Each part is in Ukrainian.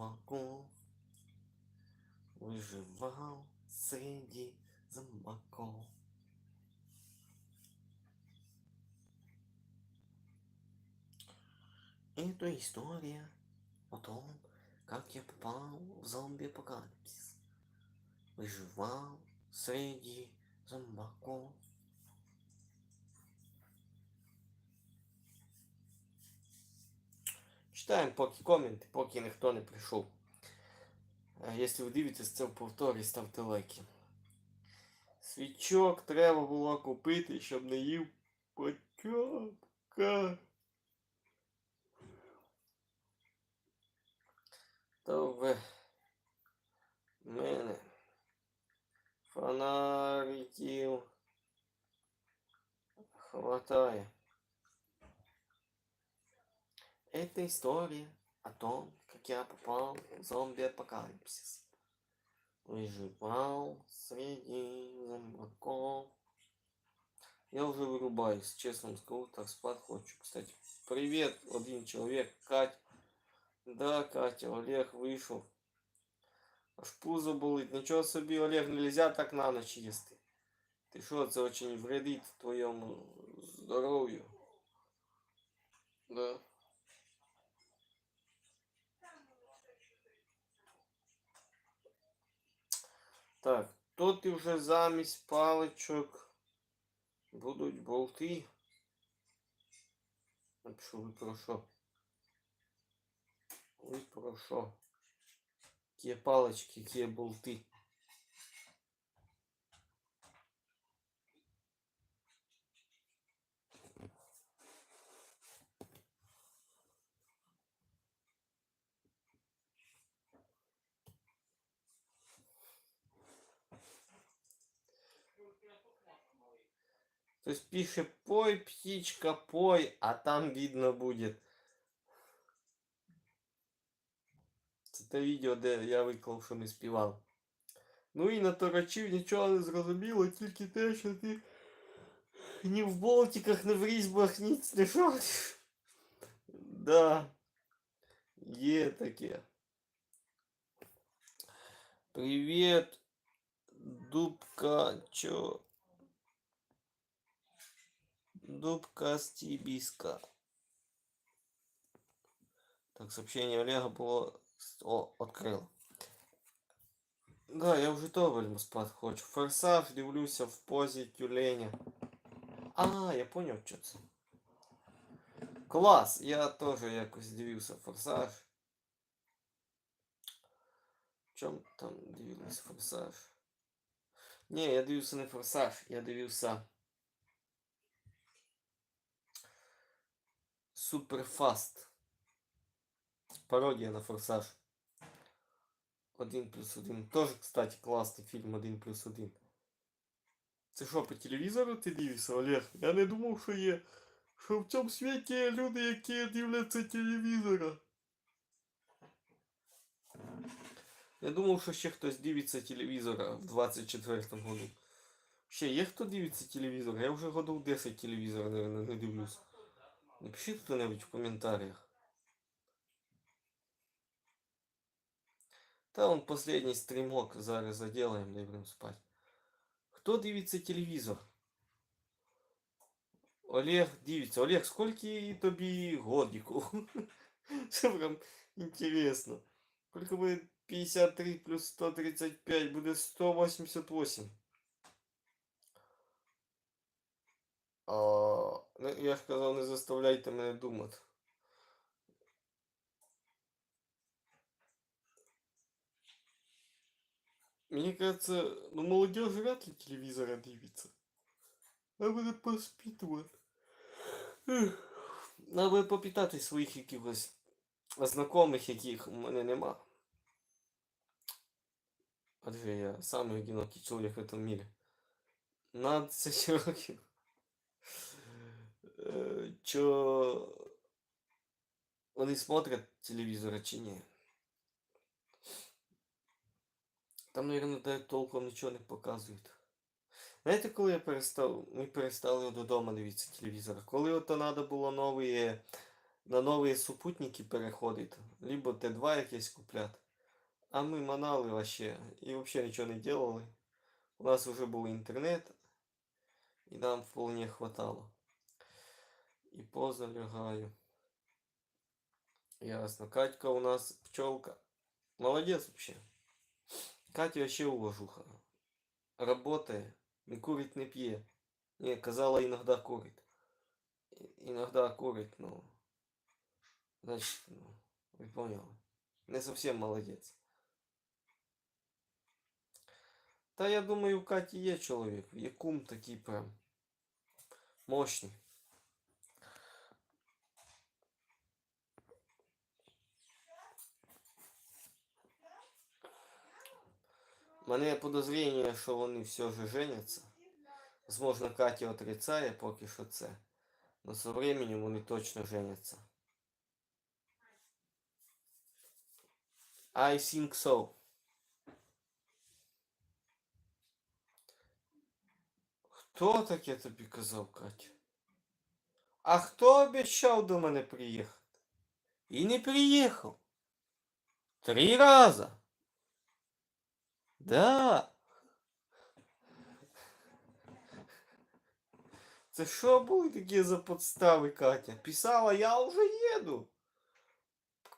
зомбаков выживал среди зомбаков. Это история о том, как я попал в зомби-апокалипсис. Выживал среди зомбаков. Читаємо поки коменти, поки ніхто не прийшов. Якщо ви дивитесь це в повторі, ставте лайки. Свічок треба було купити, щоб не їв початка. То в мене фонариків хватає. Это история о том, как я попал в зомби-апокалипсис. Выживал среди зомбаков. Я уже вырубаюсь, честно вам скажу, так спать хочу. Кстати, привет, один человек, Кать. Да, Катя, Олег вышел. Аж пузо болить. Нічого собі, Олег, нельзя так на ночь їсти. Ти що, це очень вредить твоєму здоров'ю. Да. Так, тут і вже замість паличок будуть болти. Напишу ви про що? Ви про що? Які палички, які болти. То есть пише пой, птичка, пой, а там видно будет. Це те відео, де я виклав, що не співав. Ну і наторочив, нічого не зрозуміло, тільки те, що ти ні в болтиках, ні в різьбах ніц не шариш. Да. Є таке. Привіт, Дубка, чо? Дубка Стибиска. Так, сообщение Олега было... О, открыл. Да, я вже добре спати хочу. Форсаж дивлюся в позі тюленя. А, я поняв, що це. Клас! Я теж якось дивився форсаж. Чому там дивився форсаж? Ні, я дивився не форсаж, я дивився. Суперфаст. Пародія на форсаж. Один плюс один. Тоже, кстати, класний фільм Один плюс один. Це що, по телевізору ти дивишся, Олег? Я не думав, що є. Що в цьому світі є люди, які дивляться телевізора. Я думав, що ще хтось дивиться телевізора в 24-му году. Ще є хто дивиться телевізор? Я вже годов 10 телевізора, наверное, не дивлюсь. Напишіть хто-небудь в коментарях. Та он последний стрімок зараз заделаем, да і будемо спать. Хто дивиться телевізор? Олег дивиться. Олег, скільки тобі годиків? Це прям інтересно. Скільки буде 53 плюс 135 буде 188. А, ну, я ж казав, не заставляйте мене думати. Мені кажется, ну молодежь вряд ли телевізора дивиться. Треба буде поспитувати. Треба буде попитати своїх якихось знайомих, яких у мене нема. Адже я самий одинокий чоловік в этом мире. На 10 років. Е, Чо вони смотрять телевізор чи ні? Там, мабуть, толком нічого не показують. Знаєте, коли я перестав, ми перестали додому дивитися телевізор? Коли ото треба було нові на нові супутники переходити, либо Т2 якесь купляти. А ми манали вообще і взагалі нічого не делали. У нас вже був інтернет, і нам вполне хватало. І поздно лягаю. Ясно. Катька у нас пчелка. Молодец вообще. Катя вообще уважуха. Работает. Не курить, не пье. Не, казала, иногда курит. И- Иногда курит, но... Значит, ну, вы поняли. Не совсем молодец. Та я думаю, у Каті є чоловік. Є кум такий прям. Мощний. Мене подозріння, що вони все ж женяться. Возможно, Катя отрицає поки що це. Но со временем вони точно женяться. I think so. Хто таке тобі казав, Катя? А хто обіцяв до мене приїхати? І не приїхав. Три рази. Да. Це що були такі за подстави, Катя? Писала, я вже їду.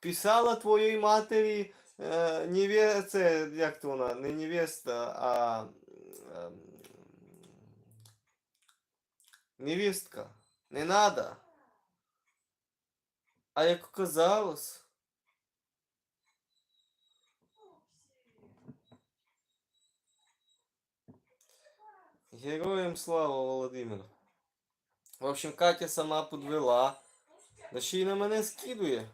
Писала твоїй матері е, неве... це, як то вона, не невеста, а ем, невістка. Не надо. А як оказалось, Героям слава, Володимир. В общем, Катя сама подвела. Да ще й на мене скидує.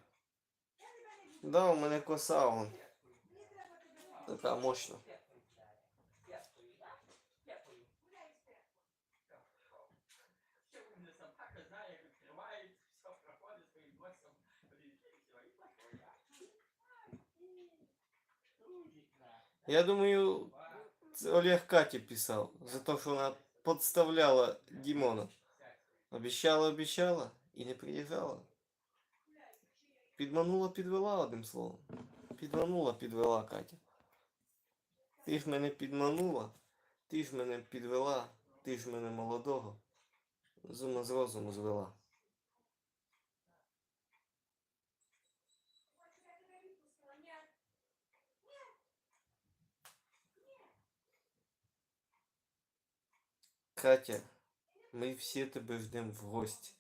Да, у мене коса вон. Така мощна. Я думаю, Олег Каті писав за те, що вона подставляла Дімона. Обіщала, обіщала і не приїжджала. Підманула, підвела, одним словом. Підманула, підвела Катя. Ти ж мене підманула, ти ж мене підвела, ти ж мене молодого. З ума з розуму звела. Катя, ми всі тебе ждемо в гості.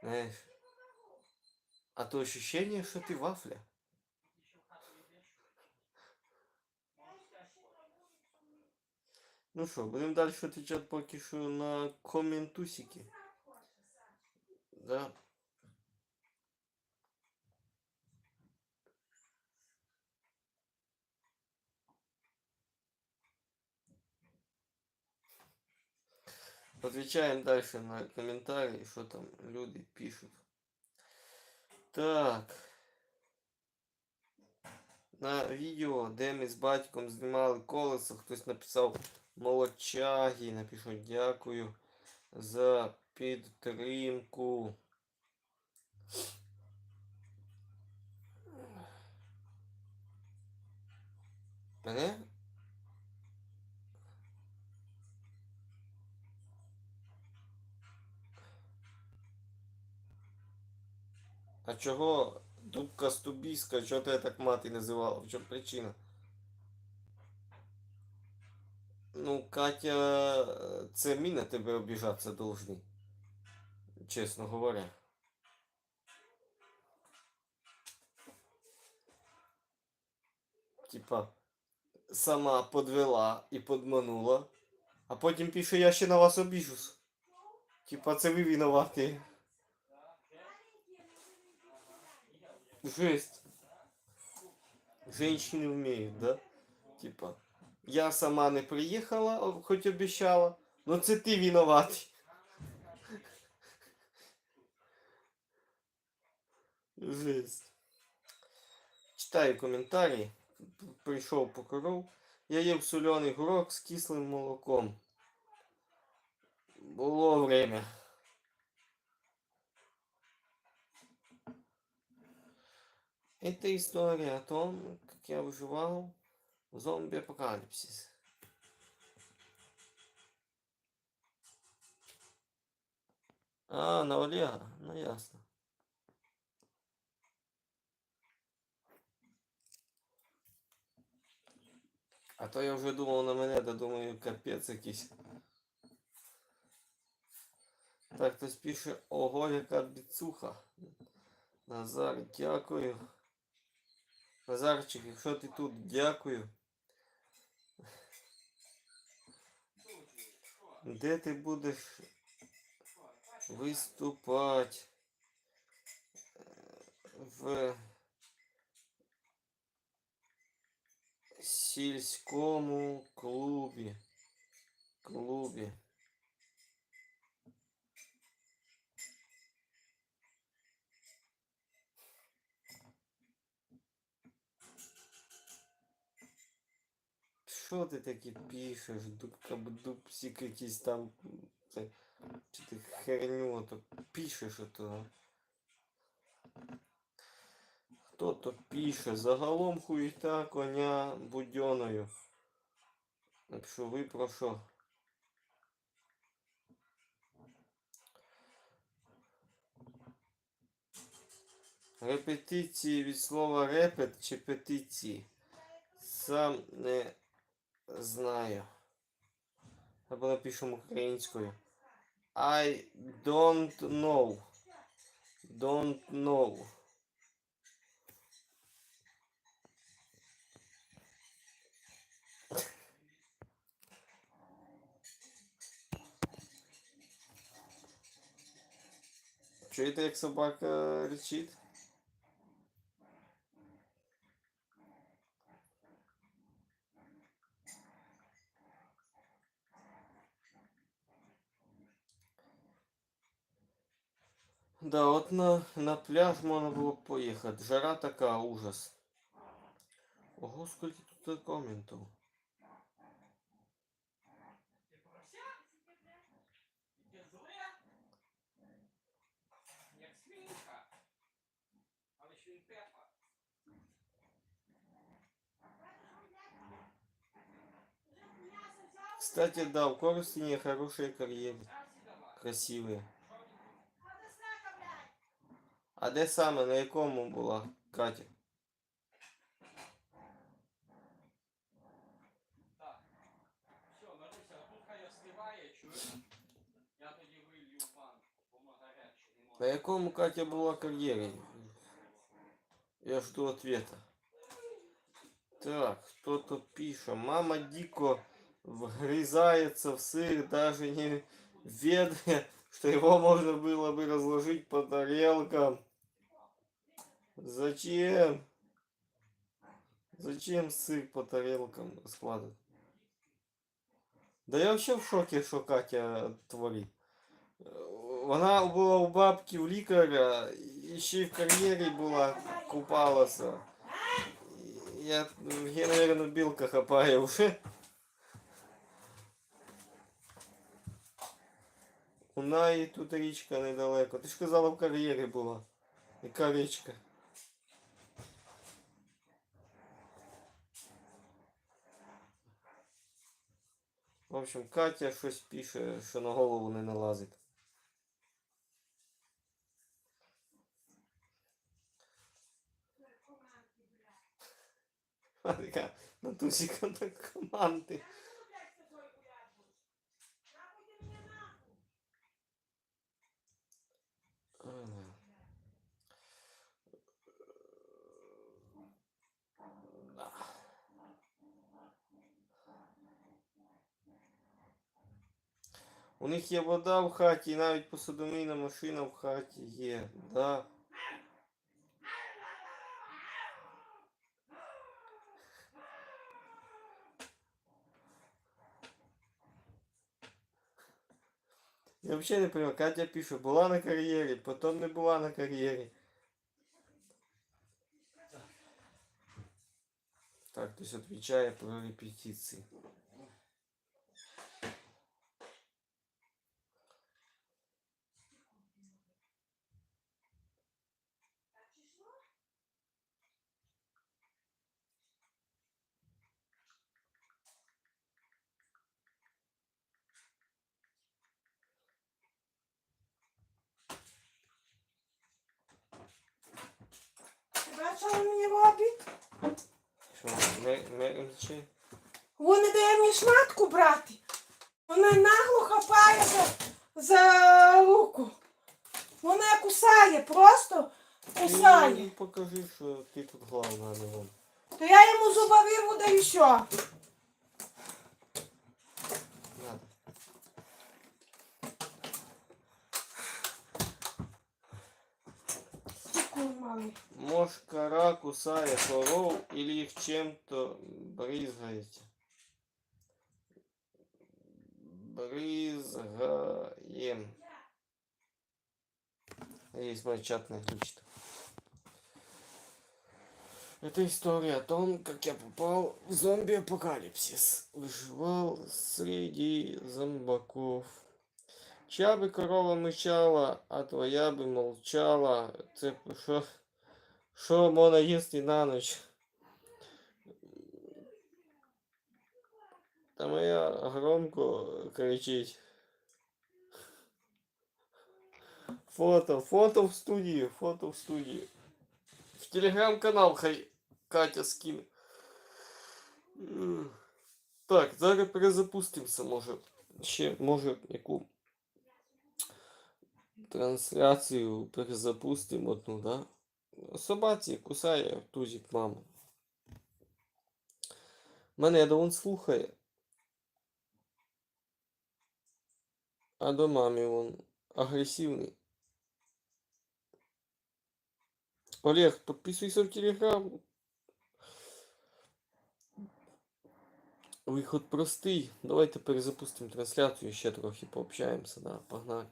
Знаєш, а то ощущение, що ти вафля. Ну що, будемо далі отвечати поки що на коментусики. Да. Отвечаем дальше на комментарии, что там люди пишут. Так. На відео, де ми з батьком знімали колесо, хтось написав молодчаги, напишу дякую за підтримку. Мене? А чого дубка стубіська, чого ти так мати називала? В чому причина? Ну, Катя, це мій на тебе обіжатися должний. Чесно говоря. Типа, сама подвела і подманула, а потім пише, я ще на вас обіжусь. Типа, це ви винуваті. Жесть. Женщины умеют, да? Типа, я сама не приїхала, хоч обіцяла, но це ти винуватий. Жесть. Читаю коментарі. Прийшов покоров. Я їв соляний горох з кислим молоком. Було время. Это история о том, как я выживал в зомби-апокалипсис. А, на Олега, ну ясно. А то я вже думав на мене, то думаю, капець якийсь. Так, хтось пише, ого, яка біцуха. Назар, дякую. Назарчик, якщо ти тут, дякую. Де ти будеш виступати? В сільському клубі. Клубі. Що ти таке пишеш? Дубка-дубсик якийсь там. Чи ти херню ото пишеш ото? Хто то пише? Загалом хуїта коня будьоною. Якщо ви про що? Репетиції від слова репет чи петиції? Сам не знаю. Або напишемо українською. I don't know. Don't know. Чуєте, як собака речить? Да, от на, на пляж можна було б поїхати. Жара така, ужас. Ого, скільки тут коментів. Ти прося? Ти зле? Як свинка. Але ж він пепа. Кстати, да, у Коростене хорошие карьеры. Зараз давай. Красивые. Що ти? А де саме, на якому була Катя? Так. Все, Маруся, тут хай остиває, чуєш? Я тоді вилью банку, бо вона гаряче не На може. якому Катя була кар'єрі? Я жду ответа. Так, кто-то пишет. Мама дико вгрызается в сыр, даже не ведая, что его можно было бы разложить по тарелкам. Зачем? Зачем сыр по тарелкам складывать? Да я вообще в шоке, що Катя творить. Вона була у бабки у лікаря, і ще й в кар'єрі була, купалася. Я, я наверное, білка хапає вже. У неї тут річка недалеко. Ти ж казала, в кар'єрі була. Яка річка? В общем, Катя щось пише, що на голову не налазить. Така на тусіка на команди. У них є вода в хаті, і навіть посудомийна машина в хаті є. Да. Я вообще не понимаю, Катя пишет, была на карьере, потом не была на карьере. Так, то есть отвечая про репетиции. Що він мені робить? Що, мер- мерчі? Він не дає мені шматку брати. Вона нагло хапає за, за руку. Вона кусає, просто кусає. Покажи, що ти тут головна, а не вон. То я йому зуба вирву, да і що? Надо. Такой малий. Мошкара кусает коров или их чем-то брызгаете? Брызгаем. Есть мой чат на отлично. Это история о том, как я попал в зомби-апокалипсис. Выживал среди зомбаков. Чья бы корова мычала, а твоя бы молчала. Це що? Що можна їсти на ніч? Та моя громко кричить. Фото, фото в студії, фото в студії. В телеграм-канал хай Катя скине. М. Так, зараз перезапустимося, може. Ще, може, яку трансляцію перезапустимо одну, да? Собаці кусає тузик маму. Мене да он слухає. А до мамі він агресивний. Олег, підписуйся в телеграм. Виход простий. Давайте перезапустимо трансляцію, ще трохи пообщаємося, да, погнали.